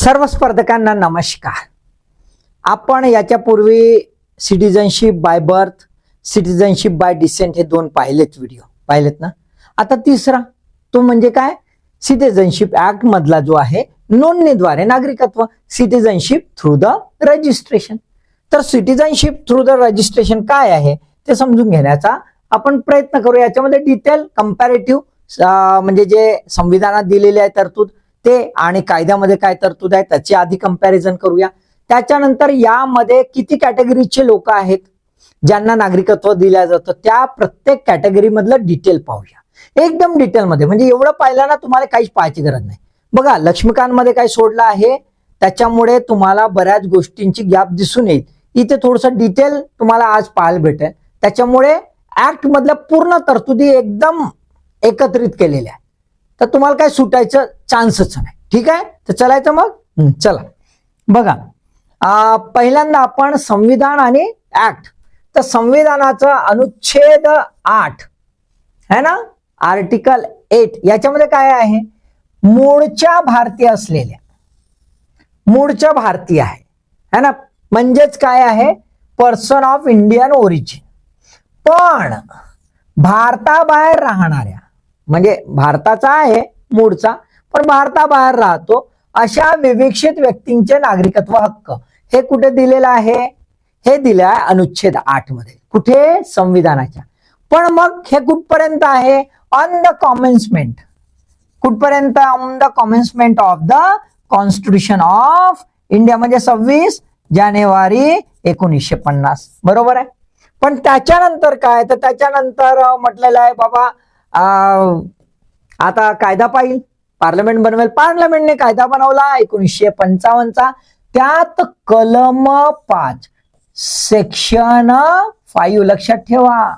सर्व स्पर्धकांना नमस्कार. आपण याच्यापूर्वी citizenship by birth citizenship by descent हे दोन पाहिलेत व्हिडिओ पाहिलेत ना? आता तिसरा तो म्हणजे काय? सिटिझनशिप ऍक्ट मधला जो आहे नोंदणीद्वारे नागरिकत्व सिटिझनशिप थ्रू द रजिस्ट्रेशन तर सिटिझनशिप थ्रू द रजिस्ट्रेशन काय आहे? ते समजून घेण्याचा आपण प्रयत्न करू. याच्यामध्ये डिटेल कंपॅरेटिव्ह म्हणजे जे संविधानात दिलेले आहे तरतूद ते आणि कायद्यामध्ये काय तरतूद आहे त्याची आधी कंपॅरिझन करूया. त्याच्यानंतर यामध्ये किती कॅटेगरीचे लोक आहेत ज्यांना नागरिकत्व दिलं जातं त्या प्रत्येक कॅटेगरी मधलं डिटेल पाहूया. एकदम डिटेलमध्ये म्हणजे एवढं पाहिलं ना तुम्हाला काहीच पाहायची गरज नाही. बघा लक्ष्मीकांतमध्ये काय सोडलं आहे त्याच्यामुळे तुम्हाला बऱ्याच गोष्टींची गॅप दिसून येईल. इथे थोडंसं डिटेल तुम्हाला आज पाहायला भेटेल. त्याच्यामुळे ऍक्ट मधल्या पूर्ण तरतुदी एकदम एकत्रित केलेल्या आहे तर तुम्हाला काय सुटायचं चान्सच नाही. ठीक आहे? तर चलायचं मग? चला. बघा पहिल्यांदा आपण संविधान आणि ऍक्ट तर संविधानाचा अनुच्छेद आठ है ना? आर्टिकल एट याच्यामध्ये काय आहे? मूळच्या भारतीय असलेल्या मूळच्या भारतीय आहे. है ना? म्हणजेच काय आहे? पर्सन ऑफ इंडियन ओरिजिन पण भारताबाहेर राहणाऱ्या म्हणजे भारताचा आहे मूळचा पण भारताबाहेर राहतो अशा विवेक्षित व्यक्तींचे नागरिकत्व हक्क. हे कुठे दिलेलं आहे? हे दिलं आहे अनुच्छेद आठमध्ये. कुठे? संविधानाच्या. पण मग हे कुठपर्यंत आहे? ऑन द कॉमेन्समेंट कुठपर्यंत? On the commencement of the constitution of India म्हणजे सव्वीस जानेवारी एकोणीसशे पन्नास. बरोबर आहे? पण त्याच्यानंतर काय? तर त्याच्यानंतर म्हटलेलं आहे बाबा आता कायदा पाहिल. पार्लमेंट बनवेल. पार्लमेंटने कायदा बनवला एकोणीसशे पंचावन्नचा. त्यात कलम पाच. सेक्शन फाईव्ह लक्षात ठेवा.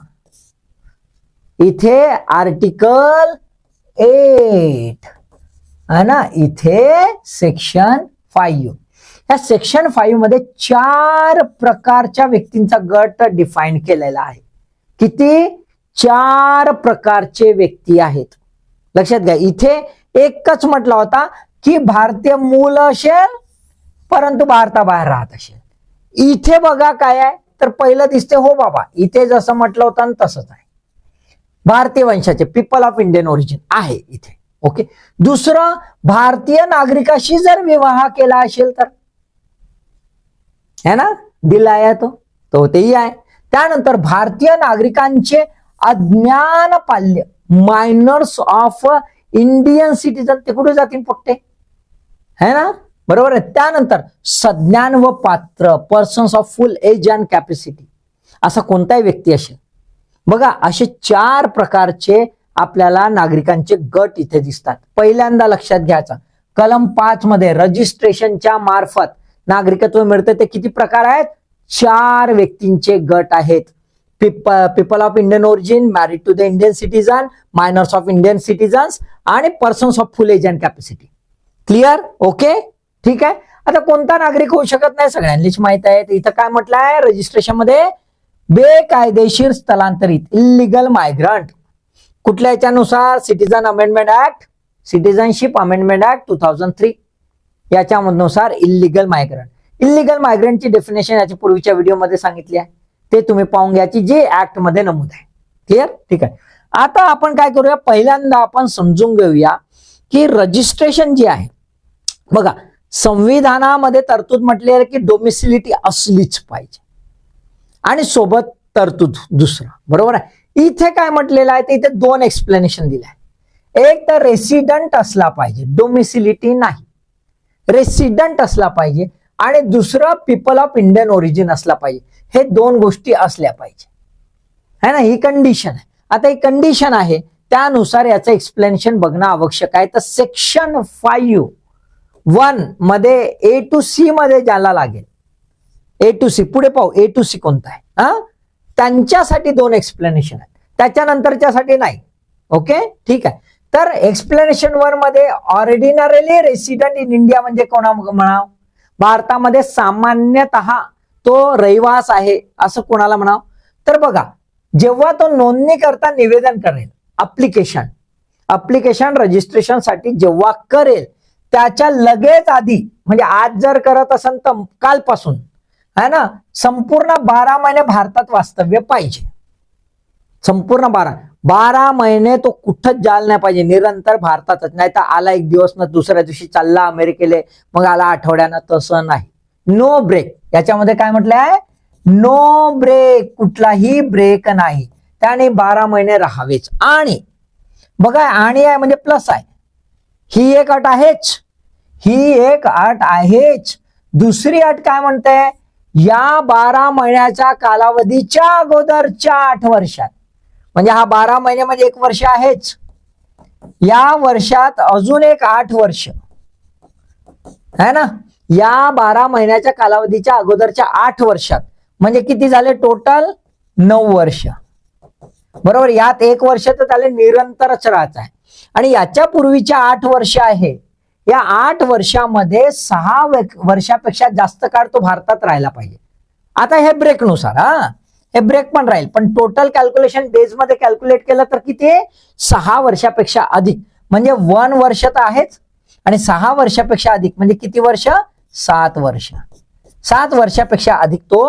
इथे आर्टिकल एट है ना? इथे सेक्शन फाईव्ह या सेक्शन फाईव्हमध्ये चार प्रकारच्या व्यक्तींचा गट डिफाईन केलेला आहे. किती? चार प्रकारचे व्यक्ती आहेत. लक्षात घ्या इथे एकच म्हटला होता की भारतीय मूल असेल परंतु भारताबाहेर राहत असेल. इथे बघा काय आहे तर पहिलं दिसते हो बाबा इथे जसं म्हटलं होतं ना तसंच आहे. भारतीय वंशाचे पीपल ऑफ इंडियन ओरिजिन आहे इथे ओके दुसरं भारतीय नागरिकाशी जर विवाह केला असेल तर? है ना? दिला आहे तो तो तेही आहे. त्यानंतर भारतीय नागरिकांचे अज्ञान पाल्य मायनर्स ऑफ इंडियन सिटीजन ते कुठे जातील पोट्टे? है ना? बरोबर आहे. त्यानंतर सज्ञान व पात्र persons of full age and capacity असा कोणताही व्यक्ती असेल. बघा असे चार प्रकारचे आपल्याला नागरिकांचे गट इथे दिसतात. पहिल्यांदा लक्षात घ्यायचा. कलम पाच मध्ये रजिस्ट्रेशनच्या मार्फत नागरिकत्व मिळतं. ते किती प्रकार आहेत? चार व्यक्तींचे गट आहेत. People of Indian origin married to the Indian citizen minors of Indian citizens आणि persons of full age and capacity clear okay ठीक आहे? आता कोणता नागरिक होऊ शकत नाही? सगळ्यांनीच माहीत आहे. इथं काय म्हटलं आहे रजिस्ट्रेशनमध्ये बेकायदेशीर स्थलांतरित इलिगल मायग्रंट कुठल्या याच्यानुसार? Citizen amendment act citizenship amendment act two thousand three याच्यानुसार इलिगल मायग्रंट इलिगल मायग्रंटची डेफिनेशन याच्या पूर्वीच्या व्हिडिओमध्ये सांगितली आहे. ते तुम्ही पाहून घ्याची जे ऍक्टमध्ये नमूद आहे. क्लिअर ठीक आहे. आता आपण काय करूया? पहिल्यांदा आपण समजून घेऊया की रजिस्ट्रेशन जे आहे बघा संविधानामध्ये तरतूद म्हटली आहे की डोमिसिलिटी असलीच पाहिजे. आणि सोबत तरतूद दुसरा. बरोबर आहे? इथे काय म्हटलेलं आहे? ते इथे दोन एक्सप्लेनेशन दिलं आहे. एक तर रेसिडंट असला पाहिजे. डोमिसिलिटी नाही. रेसिडंट असला पाहिजे. आणि दुसरं पीपल ऑफ इंडियन ओरिजिन असला पाहिजे. हे दोन गोष्टी असल्या पाहिजे. है ना? ही कंडिशन आहे. आता ही कंडिशन आहे त्यानुसार याचं एक्सप्लेनेशन बघणं आवश्यक आहे. तर सेक्शन फाईव्ह वनमध्ये ए टू सी मध्ये ज्याला लागेल. ए टू सी पुढे पाहू ए टू सी कोणता आहे? हा? त्यांच्यासाठी दोन एक्सप्लेनेशन आहेत. त्याच्यानंतरच्यासाठी नाही. ओके? ठीक आहे. तर एक्सप्लेनेशन वनमध्ये ऑर्डिनरली रेसिडेंट इन इंडिया म्हणजे कोणा म्हणाव? भारतामध्ये सामान्यतः तो रहिवास आहे असं कोणाला म्हणाव? तर बघा जेव्हा तो नोंदणी करता निवेदन करेल अप्लिकेशन अप्लिकेशन रजिस्ट्रेशनसाठी जेव्हा करेल त्याच्या लगेच आधी म्हणजे आज जर करत असेल तर कालपासून है ना? संपूर्ण बारा महिने भारतात वास्तव्य पाहिजे. संपूर्ण बारा बारा महिने तो कुठंच जायला नाही पाहिजे निरंतर भारतातच. नाही तर आला एक दिवस ना दुसऱ्या दिवशी चालला अमेरिकेले मग आला आठवड्यानं तसं नाही. नो ब्रेक याच्यामध्ये काय म्हटलं आहे नो ब्रेक कुठलाही ब्रेक नाही. त्याने बारा महिने राहावेच. आणि बघा आणि आहे म्हणजे प्लस आहे. ही एक अट आहेच. ही एक अट आहेच. दुसरी अट काय म्हणते? या बारा महिन्याच्या कालावधीच्या अगोदरच्या आठ वर्षात. म्हणजे हा बारा महिने म्हणजे एक वर्ष आहेच. या वर्षात अजून एक आठ वर्ष. है ना? या बारा महिन्याच्या कालावधीच्या अगोदरच्या आठ वर्षात. म्हणजे किती झाले? टोटल नऊ वर्ष. बरोबर? यात एक वर्ष तर त्याला निरंतरच राहायचं आहे. आणि याच्या पूर्वीच्या आठ वर्ष आहे. या आठ वर्षामध्ये सहा वर्षापेक्षा जास्त काळ तो भारतात राहिला पाहिजे. आता हे ब्रेकनुसार हा? हे ब्रेक पण राहील. पण टोटल कॅल्क्युलेशन डेजमध्ये कॅल्क्युलेट केलं तर किती? सहा वर्षापेक्षा अधिक. म्हणजे वन वर्ष तर आहेच. आणि सहा वर्षापेक्षा अधिक. म्हणजे किती वर्ष? सात वर्ष. सात वर्षापेक्षा अधिक तो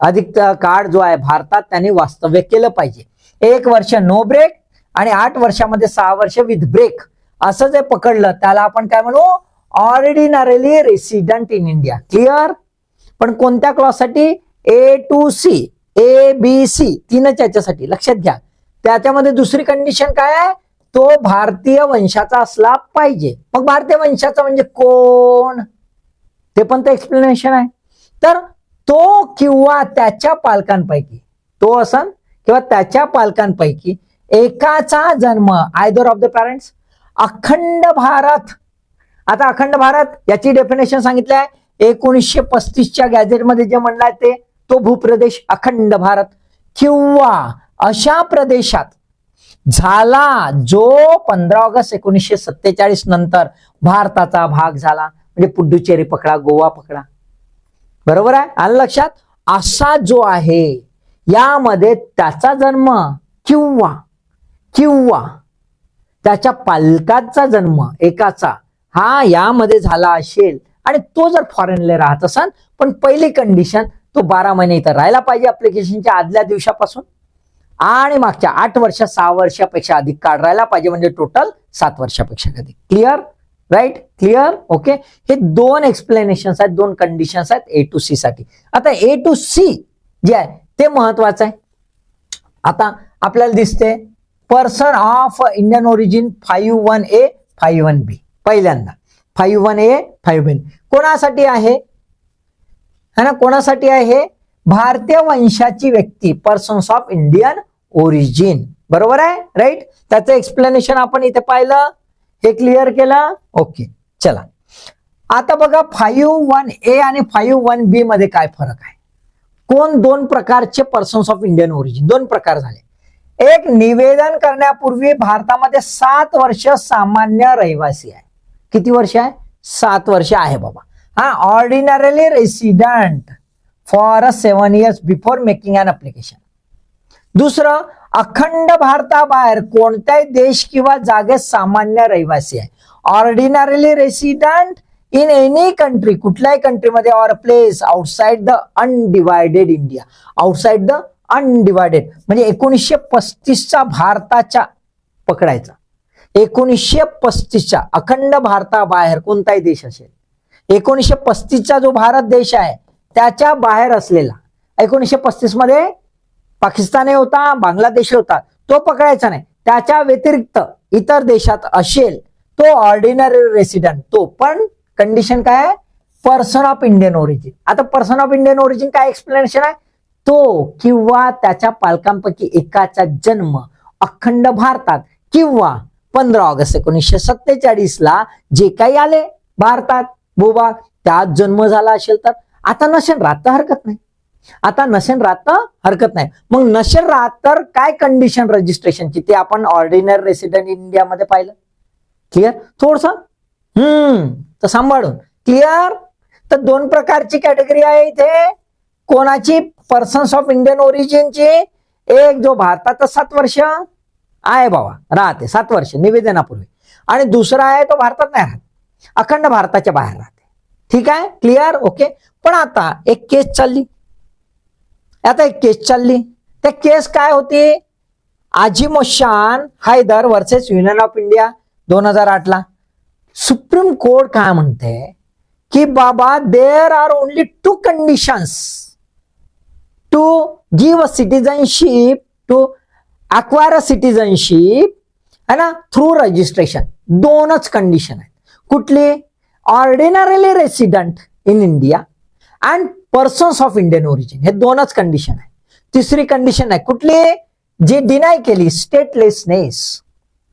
अधिक काळ जो आहे भारतात त्यांनी वास्तव्य केलं पाहिजे. एक वर्ष नो ब्रेक आणि आठ वर्षामध्ये सहा वर्ष विथ ब्रेक असं जे पकडलं त्याला आपण काय म्हणू? Ordinarily resident in India clear पण कोणत्या क्लॉससाठी A to C A B C तीनच याच्यासाठी. लक्षात घ्या. त्याच्यामध्ये दुसरी कंडिशन काय आहे? तो भारतीय वंशाचा असला पाहिजे. मग भारतीय वंशाचा म्हणजे कोण? ते पण तर एक्सप्लेनेशन आहे. तर तो किंवा त्याच्या पालकांपैकी तो असन किंवा त्याच्या पालकांपैकी एकाचा जन्म आयदर ऑफ द पॅरेंट्स अखंड भारत. आता अखंड भारत याची डेफिनेशन सांगितलं आहे. एकोणीसशे पस्तीसच्या गॅझेटमध्ये जे म्हणलाय ते तो भूप्रदेश अखंड भारत. किंवा अशा प्रदेशात झाला जो पंधरा ऑगस्ट एकोणीसशे सत्तेचाळीस नंतर भारताचा भाग झाला. म्हणजे पुडुचेरी पकडा गोवा पकडा. बरोबर आहे? आणि लक्षात? असा जो आहे यामध्ये त्याचा जन्म किंवा किंवा त्याच्या पालकाचा जन्म एकाचा हा यामध्ये झाला असेल आणि तो जर फॉरेनला राहत असेल पण पहिली कंडिशन तो बारा महिने इथं राहायला पाहिजे अप्लिकेशनच्या आदल्या दिवसापासून. आणि मागच्या आठ वर्ष सहा वर्षापेक्षा अधिक काढ राहायला पाहिजे म्हणजे टोटल सात वर्षापेक्षा अधिक. क्लिअर राईट क्लिअर ओके हे दोन एक्सप्लेनेशन आहेत दोन कंडिशन्स आहेत ए टू सी साठी. आता ए टू सी जे आहे ते महत्वाचं आहे. आता आपल्याला दिसते person of Indian origin five one A five one B पहिल्यांदा. Five one A five B कोणासाठी आहे? है ना? कोणासाठी आहे? भारतीय वंशाची व्यक्ती पर्सन्स ऑफ इंडियन ओरिजिन बरोबर आहे? राईट त्याचं एक्सप्लेनेशन आपण इथे पाहिलं. हे क्लिअर केलं? ओके चला. आता बघा फाईव्ह वन ए आणि फाईव्ह वन बी मध्ये काय फरक आहे? कोण दोन प्रकारचे पर्सन्स ऑफ इंडियन ओरिजिन दोन प्रकार झाले. एक निवेदन करण्यापूर्वी भारतामध्ये सात वर्ष सामान्य रहिवासी आहे. किती वर्ष आहे? सात वर्ष आहे बाबा. हा ordinarily resident for a seven years before making an application दुसरं अखंड भारताबाहेर कोणत्याही देश किंवा जागेत सामान्य रहिवासी आहे. Ordinarily resident in any country कुठल्याही कंट्रीमध्ये or place outside the undivided India outside the undivided म्हणजे एकोणीसशे पस्तीसचा भारताच्या पकडायचा. एकोणीसशे पस्तीसच्या अखंड भारताबाहेर कोणताही देश असेल. एकोणीसशे पस्तीसचा जो भारत देश आहे त्याच्या बाहेर असलेला एकोणीसशे पस्तीसमध्ये पाकिस्तान होता बांगलादेश होता तो पकडायचा नाही. त्याच्या व्यतिरिक्त इतर देशात असेल तो ऑर्डिनरी रेसिडेंट तो. पण कंडिशन काय आहे? पर्सन ऑफ इंडियन ओरिजिन आता पर्सन ऑफ इंडियन ओरिजिन काय एक्सप्लेनेशन आहे? तो किंवा त्याच्या पालकांपैकी एकाचा जन्म अखंड भारतात किंवा पंधरा ऑगस्ट एकोणीसशे सत्तेचाळीस ला जे काही आले भारतात भूभाग त्यात जन्म झाला असेल तर. आता नसेल राहत हरकत नाही. आता नसेल राहत तर हरकत नाही. मग नसेल राहत तर काय कंडिशन रजिस्ट्रेशनची ते आपण ऑर्डिनरी रेसिडेंट इंडियामध्ये पाहिलं. क्लिअर थोडस? हम्म. तर सांभाळून. क्लिअर तर दोन प्रकारची कॅटेगरी आहे इथे. कोणाची पर्सन्स ऑफ इंडियन ओरिजिनची एक जो भारतात सात वर्ष आहे बाबा राहते. सात वर्ष निवेदनापूर्वी. आणि दुसरा आहे तो भारतात नाही राहत. अखंड भारताच्या बाहेर राहते. ठीक आहे? क्लिअर ओके पण आता एक केस चालली. आता एक केस चालली. त्या केस काय होती? Azimoshan Haider versus union of India दोन हजार आठला. सुप्रीम कोर्ट काय म्हणते? की बाबा there are only two conditions to give a citizenship to acquire a citizenship है ना? थ्रू रजिस्ट्रेशन दोनच कंडिशन आहेत. कुठली? Ordinarily resident in India and persons of Indian origin हे दोनच कंडिशन आहे. तिसरी कंडिशन आहे कुठली? जी डिनाय केली स्टेटलेसनेस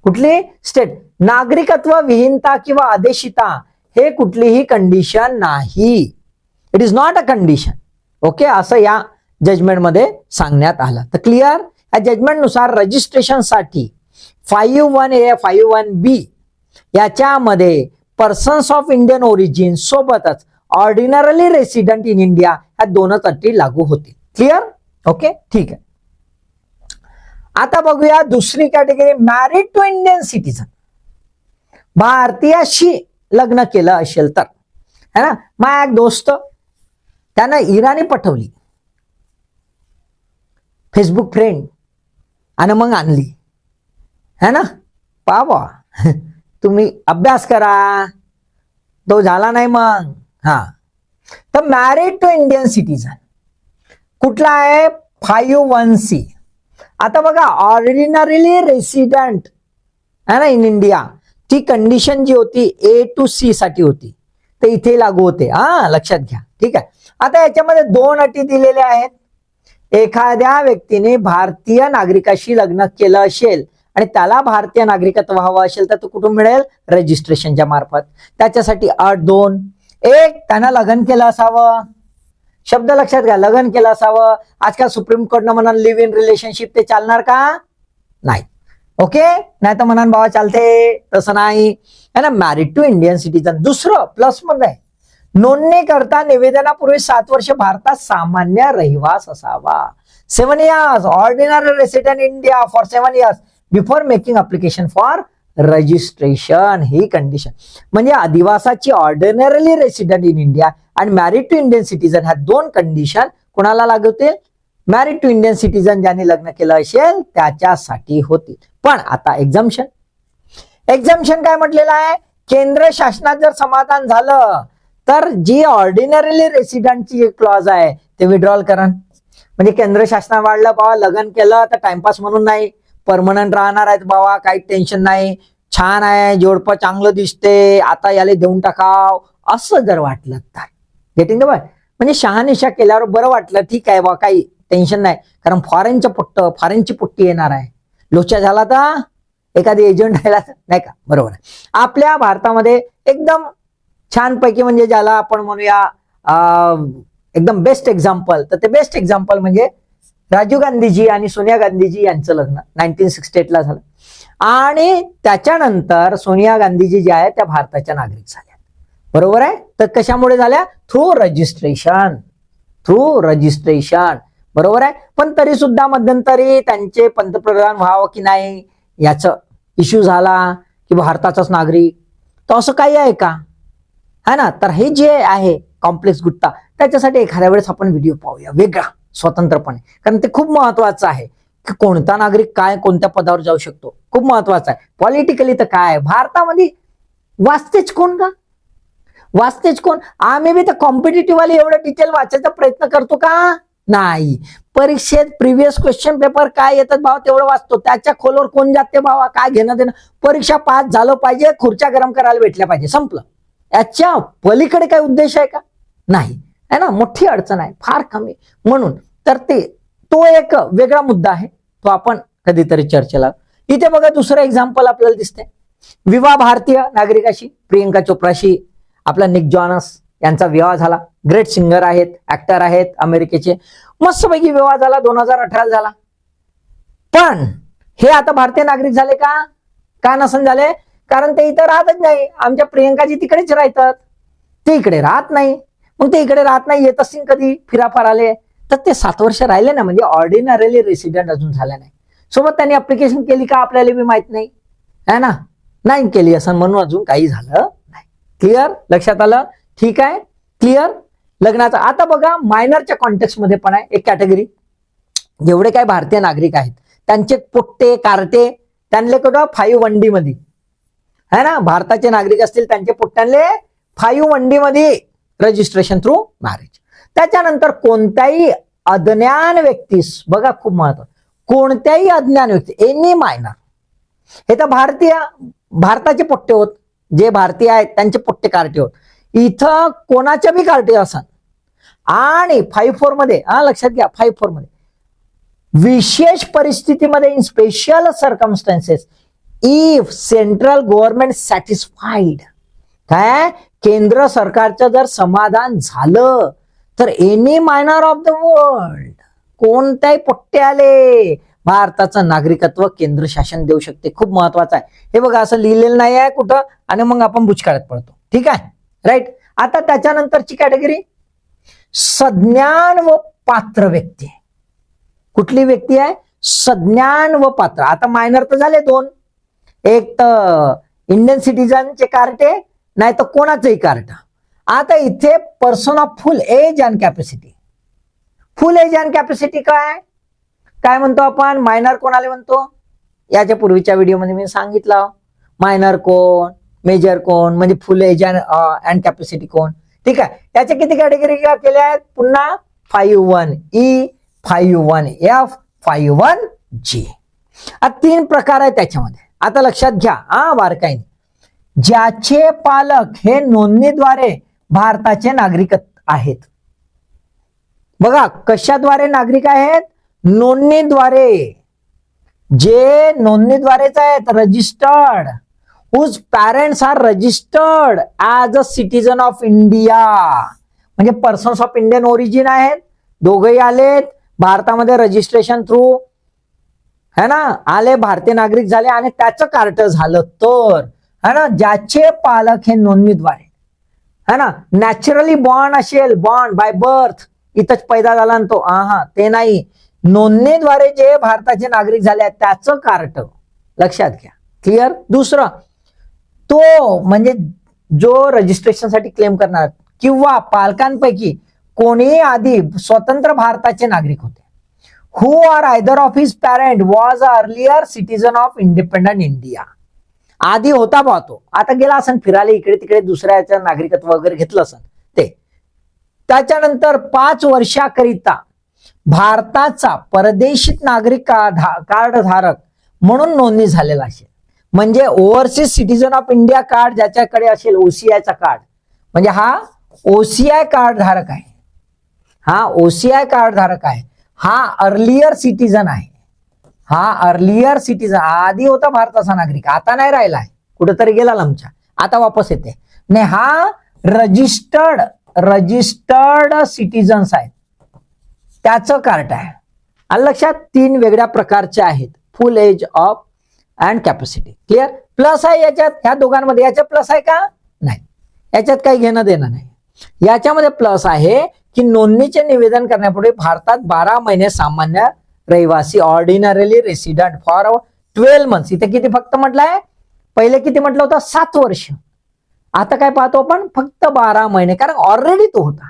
कुठली? स्टेट नागरिकत्व विहीनता किंवा आदेशिता हे कुठलीही कंडिशन नाही. It is not a condition okay असं या जजमेंटमध्ये सांगण्यात आलं. तर क्लिअर या जजमेंटनुसार रजिस्ट्रेशनसाठी five one A five one B याच्यामध्ये पर्सन्स ऑफ इंडियन ओरिजिन सोबतच ऑर्डिनरली रेसिडेंट इन इंडिया ह्या दोनच अटी लागू होतील. क्लिअर ओके ठीक आहे. आता बघूया दुसरी category married to Indian citizen भारतीयाशी लग्न केलं असेल तर. है ना? माझा एक दोस्त त्यानं इराणी पठवली फेसबुक फ्रेंड आणि मग आणली. है ना? पावा. तुम्ही अभ्यास करा. तो झाला नाही मग. हा. तर मॅरिड टू इंडियन सिटीजन कुठला आहे? फाईव्ह वन सी आता बघा ऑर्डिनरीली रेसिडेंट है ना इन इंडिया ती कंडिशन जी होती ए टू सी साठी होती. ते इथे लागू होते. हा लक्षात घ्या. ठीक आहे. आता याच्यामध्ये दोन अटी दिलेल्या आहेत. एखाद्या व्यक्तीने भारतीय नागरिकाशी लग्न केलं असेल आणि त्याला भारतीय नागरिकत्व हवं असेल तर तो कुठून मिळेल? रजिस्ट्रेशनच्या मार्फत. त्याच्यासाठी अट दोन एक त्यांना लग्न केलं असावं. शब्द लक्षात घ्या लग्न केलं असावं. आजकाल सुप्रीम कोर्टनं म्हणा लिव्ह इन रिलेशनशिप ते चालणार का? नाही. ओके? नाही तर म्हणान बाबा चालते तसं नाही. है ना? मॅरिड टू इंडियन सिटीजन दुसरं प्लसमध्ये आहे. नोंदणी करता निवेदनापूर्वी सात वर्ष भारतात सामान्य रहिवास असावा. Seven years ordinary resident India for seven years before making application for registration he condition म्हणजे आदिवासाची ऑर्डिनरली रेसिडेंट इन इंडिया आणि मॅरिड टू इंडियन सिटीजन ह्या दोन कंडिशन कोणाला लागतील? मॅरिड टू इंडियन सिटीजन ज्यांनी लग्न केलं असेल त्याच्यासाठी होतील. पण आता एक्झाम्शन एक्झाम्शन काय म्हटलेलं आहे? केंद्र शासनात जर समाधान झालं तर जी ऑर्डिनरीली रेसिडेंटची जी क्लॉज आहे ते विड्रॉल करा. म्हणजे केंद्र शासना वाढलं बाबा लग्न केलं तर टाइमपास म्हणून नाही. परमनंट राहणार आहेत बाबा काही टेन्शन नाही. छान आहे जोडपं चांगलं दिसते आता याला देऊन टाकाव. असं जर वाटलं तर. गेटिंग द म्हणजे शहानिशा केल्यावर बरं वाटलं ठीक आहे बा काही टेन्शन नाही. कारण फॉरेनचं पुट्ट फॉरेनची पुट्टी येणार आहे. लोचा झाला तर एखादी एजंट राहिला तर नाही का? बरोबर आहे. आपल्या भारतामध्ये एकदम छानपैकी म्हणजे ज्याला आपण म्हणूया एकदम बेस्ट एक्झाम्पल तर ते बेस्ट एक्झाम्पल म्हणजे राजीव गांधीजी आणि सोनिया गांधीजी यांचं लग्न नाईन्टीन सिक्स्टी एटला झालं. आणि त्याच्यानंतर सोनिया गांधीजी ज्या आहेत त्या भारताच्या नागरिक झाल्या. बरोबर आहे? तर कशामुळे झाल्या? थ्रू रजिस्ट्रेशन थ्रू रजिस्ट्रेशन बरोबर आहे? पण तरी सुद्धा मध्यंतरी त्यांचे पंतप्रधान व्हावं की नाही याचं इश्यू झाला की भारताचाच नागरिक. तर असं काही आहे का? है ना? तर हे जे आहे कॉम्प्लेक्स गुट्टा त्याच्यासाठी एखाद्या वेळेस आपण व्हिडिओ पाहूया. वेगळा. स्वतंत्रपणे. कारण ते खूप महत्वाचं आहे की कोणता नागरिक काय कोणत्या पदावर जाऊ शकतो. खूप महत्वाचं आहे. पॉलिटिकली तर काय भारतामध्ये वाचतेच कोण का? वाचतेच कोण? आम्ही बी तर कॉम्पिटेटिव्ह वाले एवढं डिटेल वाचायचा प्रयत्न करतो का? नाही. परीक्षेत प्रिव्हियस क्वेश्चन पेपर काय येतात भाव तेवढं वाचतो. त्याच्या खोलवर कोण जाते भावा? काय घेणं देणं? परीक्षा पास झालं पाहिजे खुर्च्या गरम करायला भेटल्या पाहिजे. संपलं. याच्या पलीकडे काय उद्देश आहे का? नाही. आहे ना मोठी अडचण आहे फार कमी. म्हणून तर ते तो एक वेगळा मुद्दा आहे तो आपण कधीतरी चर्चेला इथे बघा दुसरं एक्झाम्पल आपल्याला दिसते विवाह भारतीय नागरिकाशी प्रियंका चोप्राशी आपला निक जॉनस यांचा विवाह झाला. ग्रेट सिंगर आहेत ऍक्टर आहेत अमेरिकेचे. मस्तपैकी विवाह झाला दोन हजार अठरा झाला. पण हे आता भारतीय नागरिक झाले का? का नसन झाले? कारण ते इथं राहतच नाही. आमच्या प्रियंकाजी तिकडेच राहतात. ते इकडे राहत नाही. मग ते इकडे राहत नाही येत असतील कधी? फिराफार आले तर ते सात वर्ष राहिले ना म्हणजे ऑर्डिनरीली रेसिडेंट अजून झाले नाही. सोबत त्यांनी अप्लिकेशन केली का आपल्याला बी माहीत नाही. है ना? नाही केली असं म्हणून अजून काही झालं नाही. क्लिअर लक्षात आलं? ठीक आहे? क्लिअर लग्नाचा आता बघा मायनरच्या कॉन्टेक्स्टमध्ये पण आहे एक कॅटेगरी जेवढे काही भारतीय नागरिक आहेत त्यांचे पोट्टे कारटे त्यांना कुठं फाईव्ह वन डी मध्ये है ना? भारताचे नागरिक असतील त्यांचे पोट्ट्यांले फाईव्ह वन डी मध्ये रजिस्ट्रेशन थ्रू मॅरेज त्याच्यानंतर कोणत्याही अज्ञान व्यक्तीस बघा खूप महत्त्व कोणत्याही अज्ञान व्यक्ती एनी मायनर हे तर भारतीय भारताचे पोट्टे होत. जे भारतीय आहेत त्यांचे पोट्टे कार्टे होत. इथं कोणाच्या बी कार्टे असतात आणि फाईव्ह फोरमध्ये हा लक्षात घ्या फाईव्ह फोरमध्ये. विशेष परिस्थितीमध्ये in special circumstances if central government satisfied काय? केंद्र सरकारचं जर समाधान झालं तर any minor of the world कोणत्याही पोट्टे आले भारताचं नागरिकत्व केंद्र शासन देऊ शकते. खूप महत्वाचं आहे. हे बघा असं लिहिलेलं नाही आहे कुठं आणि मग आपण बुचकाळत पडतो. ठीक आहे? राईट आता त्याच्यानंतरची कॅटेगरी सज्ञान व पात्र व्यक्ती. कुठली व्यक्ती आहे? सज्ञान व पात्र. आता मायनर तर झाले दोन. एक तर इंडियन सिटीजनचे कार्टे नाही तर कोणाचंही कार्ड. आता इथे person of full age and capacity full age and capacity काय? काय म्हणतो आपण? मायनर कोणाला म्हणतो? याच्या पूर्वीच्या व्हिडिओमध्ये मी सांगितलं. मायनर कोण? मेजर कोण? म्हणजे फुल एज अँड कॅपॅसिटी कोण? ठीक आहे. याच्या किती कॅटेगरी केल्या आहेत? पुन्हा five one E five one F five one G तीन प्रकार आहेत त्याच्यामध्ये. आता लक्षात घ्या. हा बारकाईने. ज्याचे पालक हे नोंदणीद्वारे भारताचे नागरिक आहेत. बघा कशाद्वारे नागरिक आहेत? नोंदणीद्वारे. जे नोंदणीद्वारेच आहेत registered whose parents are registered as a citizen of India म्हणजे पर्सन्स ऑफ इंडियन ओरिजिन आहेत. दोघही आलेत. भारतामध्ये रजिस्ट्रेशन थ्रू है ना? आले भारतीय नागरिक झाले आणि त्याचं कार्ट झालं तर. है ना? ज्याचे पालक हे नोंदणीद्वारे. है ना? नॅचरली बॉन्ड असेल बॉन्ड बाय बर्थ इथंच पैदा झाला तो. हा ते नाही. नोंदणीद्वारे जे भारताचे नागरिक झाले आहेत त्याचं कार्ट. लक्षात घ्या. क्लिअर दुसरं तो म्हणजे जो रजिस्ट्रेशनसाठी क्लेम करणार किंवा पालकांपैकी कोणी आधी स्वतंत्र भारताचे नागरिक होते. Who are either of his parent was a earlier citizen of independent India आधी होता पाहतो आता गेला असन फिरायला इकडे तिकडे दुसऱ्याचं नागरिकत्व वगैरे घेतलं असन. ते. त्याच्यानंतर पाच वर्षाकरिता भारताचा परदेशित नागरिक कार्ड धारक म्हणून नोंदणी झालेला असेल. म्हणजे overseas citizen of India card ज्याच्याकडे असेल ओसीआयचा कार्ड. म्हणजे हा ओसीआय कार्ड धारक आहे. हा ओसीआय कार्ड धारक आहे. हा अर्लियर सिटीजन आहे. हा अर्लियर सिटीजन आधी होता भारताचा नागरिक आता नाही राहिला आहे कुठेतरी गेला लांबच्या आता वापस येते. नाही हा रजिस्टर्ड रजिस्टर्ड सिटीजन्स आहेत. त्याचं कार्ट आहे. आणि लक्षात तीन वेगळ्या प्रकारचे आहेत. Full age of and capacity clear plus आहे याच्यात ह्या दोघांमध्ये. याच्यात प्लस आहे का? नाही. याच्यात काही घेणं देणं नाही. याच्यामध्ये प्लस आहे की नोंदणीचे निवेदन करण्यापूर्वी भारतात बारा महिने सामान्य रहिवासी ordinarily resident for twelve months इथे किती फक्त म्हटलंय? पहिले किती म्हटलं होतं? सात वर्ष. आता काय पाहतो आपण? फक्त बारा महिने. कारण ऑलरेडी तो होता.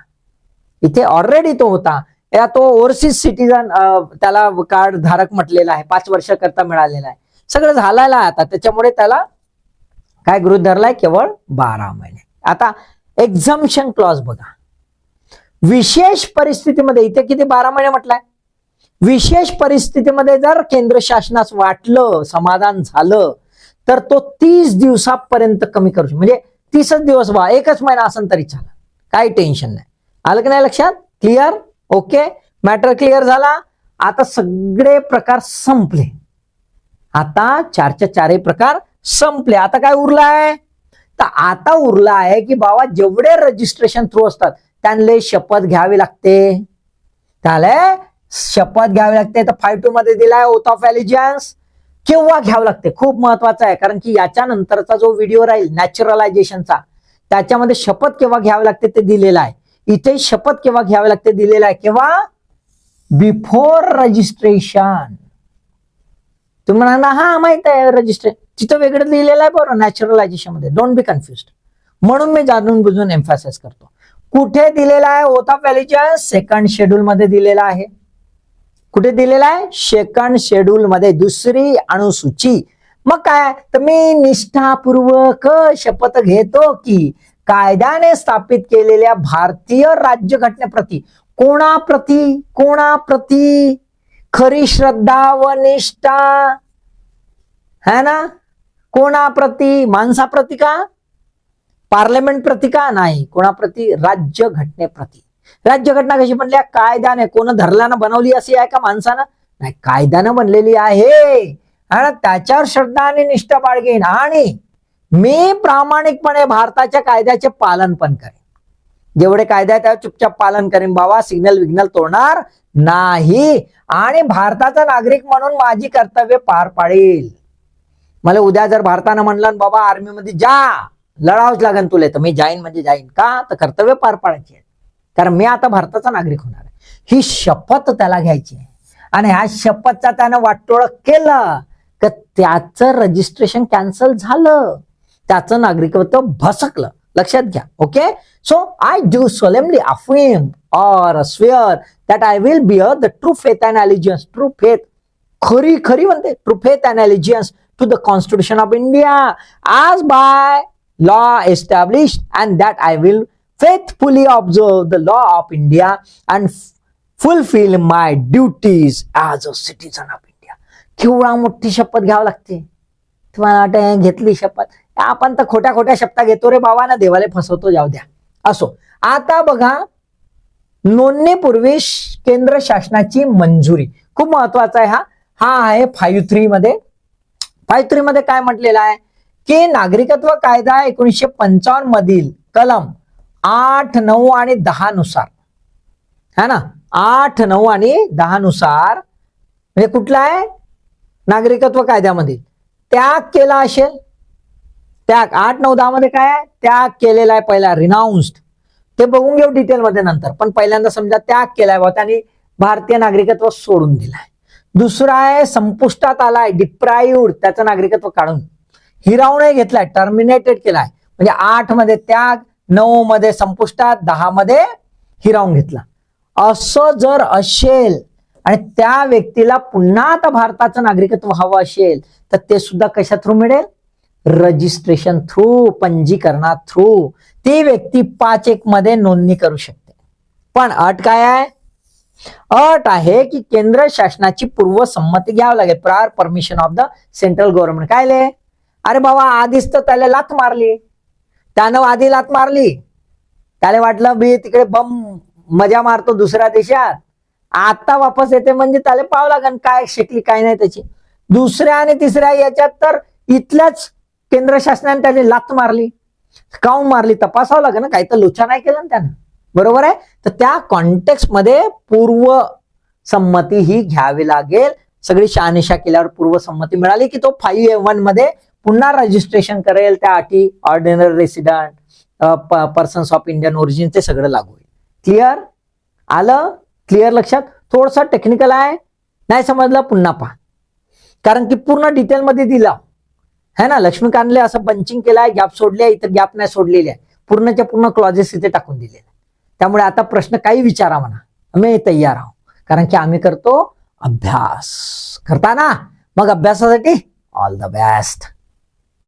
इथे ऑलरेडी तो होता. या तो ओव्हरसीज सिटीजन त्याला कार्ड धारक म्हटलेला आहे. पाच वर्ष करता मिळालेला आहे. सगळं झालेलं आहे आता. त्याच्यामुळे त्याला काय गृहित धरलाय? केवळ बारा महिने. आता एक्झम्शन क्लॉज बघा. विशेष परिस्थितीमध्ये इथे किती बारा महिने म्हटलंय? विशेष परिस्थितीमध्ये जर केंद्र शासनास वाटलं समाधान झालं तर तो तीस दिवसापर्यंत कमी करू म्हणजे तीसच दिवस बा एकच महिना असेल तरी चालेल. काही टेन्शन नाही. आलं की नाही लक्षात? क्लिअर ओके मॅटर क्लिअर झाला. आता सगळे प्रकार संपले. आता चारच्या चारही प्रकार संपले. आता काय उरला आहे तर आता उरला आहे की बाबा जेवढे रजिस्ट्रेशन थ्रू असतात त्यांना शपथ घ्यावी लागते. त्याला शपथ घ्यावी लागते. तर फाय टू मध्ये दिलाय ओथ ऑफ एलिजन्स केव्हा घ्यावं लागते? खूप महत्वाचं आहे कारण की याच्या नंतरचा जो व्हिडिओ राहील नॅचरलायझेशनचा त्याच्यामध्ये शपथ केव्हा घ्यावी लागते ते दिलेलं आहे. इथे शपथ केव्हा घ्यावी लागते दिलेलं आहे? केव्हा? बिफोर रजिस्ट्रेशन तुम्ही म्हणा हा माहीत आहे रजिस्ट्रे तिथं वेगळं लिहिलेलं आहे बरं नॅचरलायझेशनमध्ये. डोंट बी कन्फ्युज म्हणून मी जाणून बुजून एम्फासाइज करतो. कुठे दिलेला आहे oath of allegiance second schedule मध्ये दिलेला आहे. कुठे दिलेला आहे? सेकंड शेड्यूल मध्ये दुसरी अनुसूची मग काय? तर मी निष्ठापूर्वक शपथ घेतो की कायद्याने स्थापित केलेल्या भारतीय राज्यघटनेप्रती कोणाप्रती कोणाप्रती खरी श्रद्धा व निष्ठा? है ना? कोणाप्रती? माणसाप्रती का? पार्लमेंट प्रती का? नाही. कोणाप्रती? राज्य घटनेप्रती राज्यघटना कशी बनल्या कायद्याने. कोण धरल्यानं बनवली अशी आहे का माणसानं? नाही कायद्यानं बनलेली आहे. आणि त्याच्यावर श्रद्धा आणि निष्ठा बाळगेन. आणि मी प्रामाणिकपणे भारताच्या कायद्याचे पालन पण करेन. जेवढे कायदे आहेत त्यावर चुपचाप पालन करेन. बाबा सिग्नल विग्नल तोडणार नाही. आणि भारताचा नागरिक म्हणून माझी कर्तव्य पार पाडेल. मला उद्या जर भारतानं म्हणलं बाबा आर्मीमध्ये जा. लढावच लागेल तुला. तर मी जाईन म्हणजे जाईन का? तर कर्तव्य पार पाडायचे कारण मी आता भारताचा नागरिक होणार आहे. ही शपथ त्याला घ्यायची आहे. आणि ह्या शपथचा त्यानं वाटोळ केलं तर त्याचं रजिस्ट्रेशन कॅन्सल झालं. त्याचं नागरिकत्व भसकलं. लक्षात घ्या okay so I do solemnly affirm or swear that I will bear the true faith and allegiance true faith खरी खरी म्हणते true faith and allegiance to the constitution of India as by law establish and that I will faithfully observe the law of India and fulfil fulfill my duties as a citizen of India. केवढा मोठी शपथ घ्यावी लागते. तुम्हाला वाटतं घेतली शपथ. आपण तर खोट्या खोट्या शपथा घेतो रे बाबा ना देवाला फसवतो जाऊ द्या. असो आता बघा नोंदणीपूर्वी केंद्र शासनाची मंजुरी. खूप महत्त्वाचा आहे हा. हा आहे फाईव्ह थ्री मध्ये फाईव्ह थ्री मध्ये काय म्हटलेलं आहे? की नागरिकत्व कायदा एकोणीसशे पंचावन्न मधील कलम आठ नऊ आणि दहा नुसार. है ना? आठ नऊ आणि दहा नुसार. म्हणजे कुठला आहे? नागरिकत्व कायद्यामध्ये. त्याग केला असेल. त्याग. आठ नऊ दहा मध्ये काय आहे? त्याग केलेला आहे पहिला रिनाऊन्स्ड ते बघून घेऊ डिटेलमध्ये नंतर. पण पहिल्यांदा समजा त्याग केलाय बा त्यांनी भारतीय नागरिकत्व सोडून दिलाय. दुसरा आहे संपुष्टात आलाय डिप्राईव्ड त्याचं नागरिकत्व काढून. हिरावणे घेतलाय टर्मिनेटेड केलाय. म्हणजे आठमध्ये त्याग नऊ मध्ये संपुष्टात दहा मध्ये हिरावून घेतला. असं जर असेल आणि त्या व्यक्तीला पुन्हा आता भारताचं नागरिकत्व हवं असेल तर ते सुद्धा कशा थ्रू मिळेल? रजिस्ट्रेशन थ्रू पंजीकरणा थ्रू ती व्यक्ती पाच एक मध्ये नोंदणी करू शकते. पण अट काय आहे? अट आहे की केंद्र शासनाची पूर्वसंमती घ्यावी लागेल. Prior permission of the central government काय अरे बाबा आधीच तर त्याला लात मारली. त्यानं आधी लात मारली. त्याला वाटलं मी तिकडे बम मजा मारतो दुसऱ्या देशात. आता वापस येते म्हणजे त्याला पाव लागेल काय शिकली काय नाही त्याची. दुसऱ्या आणि तिसऱ्या याच्यात तर इथल्याच केंद्र शासनाने त्याने लात मारली. काऊन मारली? तपासावं लागेल ना काही तर लोचा नाही केलं ना त्यानं. बरोबर आहे? तर त्या कॉन्टेक्स्टमध्ये पूर्व संमती ही घ्यावी लागेल. सगळी शहानिशा केल्यावर पूर्व संमती मिळाली की तो फाईव्ह ए वनमध्ये पुन्हा रजिस्ट्रेशन करेल त्या अटी ordinary resident persons of Indian origin ते सगळं लागू होईल. क्लिअर आलं? क्लिअर लक्षात? थोडस टेक्निकल आहे. नाही समजलं? पुन्हा पहा. कारण की पूर्ण डिटेलमध्ये दिला. है ना? लक्ष्मीकांतले असं बंचिंग केलं आहे गॅप सोडले इथं गॅप नाही सोडलेले आहे. पूर्णच्या पूर्ण क्लॉजेस इथे टाकून दिलेले त्यामुळे आता प्रश्न काही विचारा म्हणा. मी तयार आहो कारण की आम्ही करतो अभ्यास. करता ना? मग अभ्यासासाठी ऑल द बेस्ट